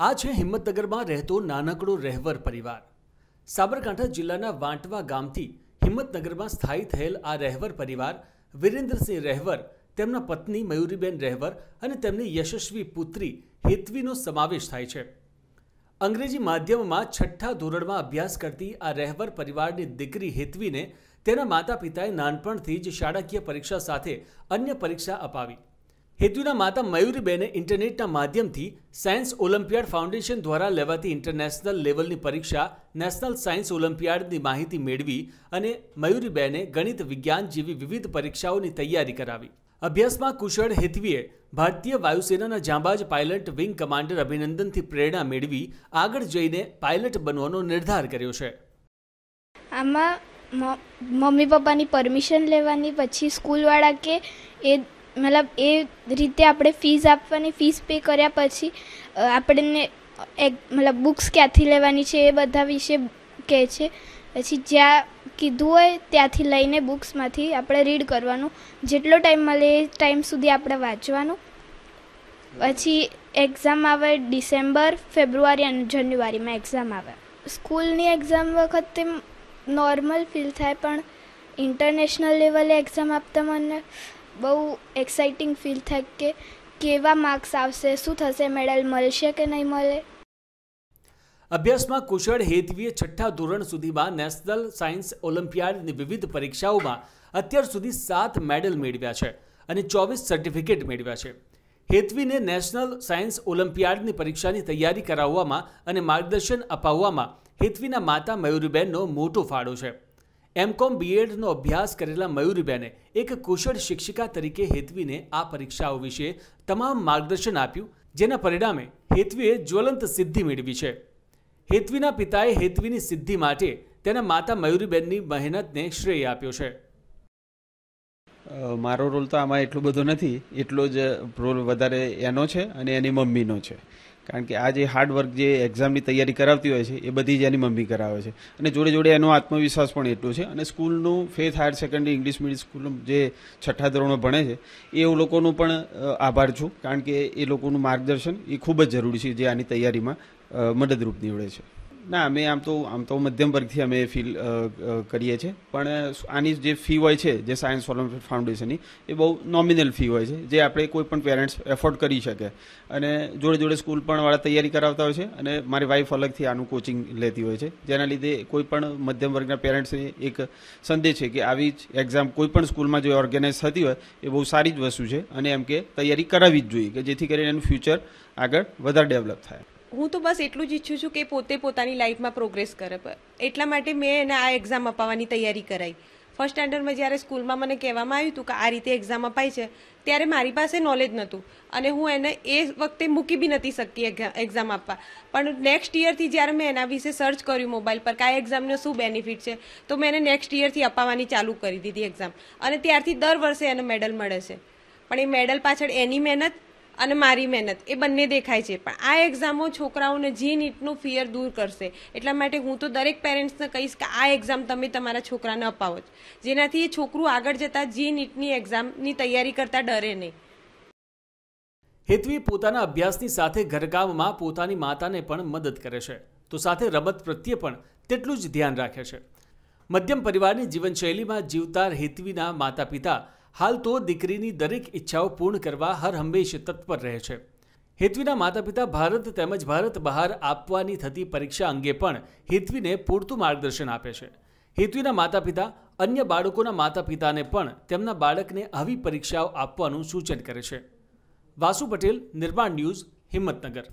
આ છે હિંમતનગરમાં રહેતો નાનકડો રહેવર પરિવાર. સાબરકાંઠા જિલ્લાના વાંટવા ગામથી હિંમતનગરમાં સ્થાયી થયેલ આ રહેવર પરિવાર વિરેન્દ્રસિંહ રહેવર, તેમના પત્ની મયુરીબેન રહેવર અને તેમની યશસ્વી પુત્રી હેતવીનો સમાવેશ થાય છે. અંગ્રેજી માધ્યમમાં છઠ્ઠા ધોરણમાં અભ્યાસ કરતી આ રહેવર પરિવારની દીકરી હેતવીને તેના માતા પિતાએ નાનપણથી જ શાળાકીય પરીક્ષા સાથે અન્ય પરીક્ષા અપાવી. હેતુના માતા મયુરીબેને ઇન્ટરનેટના માધ્યમથી સાયન્સ ઓલિમ્પિયાડ ફાઉન્ડેશન દ્વારા લેવાતી ઇન્ટરનેશનલ લેવલની પરીક્ષા, નેશનલ સાયન્સ ઓલિમ્પિયાડની માહિતી મેળવી અને મયુરીબેને ગણિત વિજ્ઞાન જેવી વિવિધ પરીક્ષાઓની તૈયારી કરાવી. અભ્યાસમાં કુશળ હેતવીએ ભારતીય વાયુસેનાના જાંબાજ પાયલટ વિંગ કમાન્ડર અભિનંદનથી પ્રેરણા મેળવી આગળ જઈને પાયલટ બનવાનો નિર્ધાર કર્યો છે. આમાં મમ્મી પપ્પાની પરમિશન લેવાની પછી સ્કૂલવાળા કે એ મતલબ એ રીતે આપણે ફીસ આપવાની ફીસ પે કર્યા પછી આપણને એક, મતલબ બુક્સ ક્યાંથી લેવાની છે એ બધા વિશે કહે છે. પછી જ્યાં કીધું હોય ત્યાંથી લઈને બુક્સમાંથી આપણે રીડ કરવાનું. જેટલો ટાઈમ મળે એ ટાઈમ સુધી આપણે વાંચવાનું. પછી એક્ઝામ આવે ડિસેમ્બર, ફેબ્રુઆરી અને જાન્યુઆરીમાં એક્ઝામ આવે. સ્કૂલની એક્ઝામ વખતે નોર્મલ ફીલ થાય, પણ ઇન્ટરનેશનલ લેવલે એક્ઝામ આપતા મને બહુ એક્સાઇટિંગ ફીલ થાય કે કેવા માર્ક્સ આવશે, શું થશે મેડલ મળશે કે નહીં મળે? અભ્યાસમાં કુશળ હેતવીએ છઠ્ઠા ધોરણ સુધીમાં નેશનલ સાયન્સ ઓલિમ્પિયાડની વિવિધ પરીક્ષાઓમાં અત્યાર સુધી સાત મેડલ મેળવ્યા છે અને ચોવીસ સર્ટિફિકેટ મેળવ્યા છે. હેતવીને નેશનલ સાયન્સ ઓલિમ્પિયાડની પરીક્ષાની તૈયારી કરાવવામાં અને માર્ગદર્શન અપાવવામાં હેતવીના માતા મયુરીબેનનો મોટો ફાળો છે. એમકોમ બીએડનો અભ્યાસ કરેલા મયુરીબેને એક કુશળ શિક્ષિકા તરીકે હેતવીને આ પરીક્ષાઓ વિશે તમામ માર્ગદર્શન આપ્યું, જેના પરિણામે હેતવીએ જ્વલંત સિદ્ધિ મેળવી છે. હેતવીના પિતાએ હેતવીની સિદ્ધિ માટે તેના માતા મયુરીબેનની મહેનતને શ્રેય આપ્યો છે. મારો રોલ તો આમાં એટલો બધો નથી. એટલો જ રોલ વધારે એનો છે અને એની મમ્મીનો છે. કારણ કે આ જે હાર્ડ વર્ક જે એક્ઝામની તૈયારી કરાવતી હોય છે, એ બધી જ એની મમ્મી કરાવે છે. અને જોડે જોડે એનો આત્મવિશ્વાસ પણ એટલો છે. અને સ્કૂલનું Faith higher secondary English medium સ્કૂલનું જે છઠ્ઠા ધોરણો ભણે છે, એ લોકોનું પણ આભાર છું. કારણ કે એ લોકોનું માર્ગદર્શન એ ખૂબ જ જરૂરી છે જે આની તૈયારીમાં મદદરૂપ નીવડે છે. ના, અમે આમ તો આમ તો મધ્યમ વર્ગથી અમે ફીલ કરીએ છીએ. પણ આની જે ફી હોય છે, જે સાયન્સ ઓલિમ્પિક ફાઉન્ડેશનની એ બહુ નોમિનલ ફી હોય છે, જે આપણે કોઈ પણ પેરેન્ટ્સ એફોર્ડ કરી શકે. અને જોડે જોડે સ્કૂલ પણ વાળા તૈયારી કરાવતા હોય છે, અને મારી વાઈફ અલગથી આનું કોચિંગ લેતી હોય છે. જેના લીધે કોઈ પણ મધ્યમ વર્ગના પેરેન્ટ્સને એક સંદેશ છે કે આવી જ એક્ઝામ કોઈ પણ સ્કૂલમાં જો ઓર્ગેનાઇઝ થતી હોય, એ બહુ સારી જ વસ્તુ છે. અને એમ કે તૈયારી કરાવવી જ જોઈએ, કે જેથી કરીને એનું ફ્યુચર આગળ વધારે ડેવલપ થાય. હું તો બસ એટલું જ ઈચ્છું છું કે પોતે પોતાની લાઈફમાં પ્રોગ્રેસ કરે એટલા માટે મેં એને આ એક્ઝામ અપાવવાની તૈયારી કરાવી ફર્સ્ટ સ્ટાન્ડર્ડમાં જ્યારે સ્કૂલમાં મને કહેવામાં આવ્યું હતું કે આ રીતે એક્ઝામ અપાય છે, ત્યારે મારી પાસે નોલેજ નહોતું. અને હું એને એ વખતે મૂકી બી નથી શકતી એક્ઝામ આપવા. પણ નેક્સ્ટ યરથી જ્યારે મેં એના વિશે સર્ચ કર્યું મોબાઈલ પર કે આ એક્ઝામનો શું બેનિફિટ છે, તો મેં એને નેક્સ્ટ યરથી અપાવવાની ચાલુ કરી દીધી એક્ઝામ અને ત્યારથી દર વર્ષે એને મેડલ મળે છે. પણ એ મેડલ પાછળ એની મહેનત અને મારી મહેનત. એ બંને દેખાય છે. પણ આ એક્ઝામો છોકરાઓને જે નીટનું ફિયર દૂર કરશે, એટલા માટે હું તો દરેક પેરેન્ટ્સને કહીશ કે આ એક્ઝામ તમે તમારા છોકરાને અપાવો જેનાથી એ છોકરું આગળ જતાં જે નીટની એક્ઝામની તૈયારી કરતા ડરે નહીં. હેતવી પોતાના અભ્યાસની સાથે ઘરકામમાં પોતાની માતાને પણ મદદ કરે છે. તો સાથે રમત પ્રત્યે પણ તેટલું જ ધ્યાન રાખે છે. મધ્યમ પરિવારની જીવનશૈલીમાં જીવતા હેતવીના માતા પિતા હાલ તો દીકરીની દરેક ઈચ્છાઓ પૂર્ણ કરવા હર હંમેશ તત્પર રહે છે. હેતવીના માતા પિતા ભારત તેમજ ભારત બહાર આપવાની થતી પરીક્ષા અંગે પણ હેતવીને પૂરતું માર્ગદર્શન આપે છે. હેતવીના માતા પિતા અન્ય બાળકોના માતા પિતાને પણ તેમના બાળકને આવી પરીક્ષાઓ આપવાનું સૂચન કરે છે. વાસુ પટેલ, નિર્માણ ન્યૂઝ, હિંમતનગર.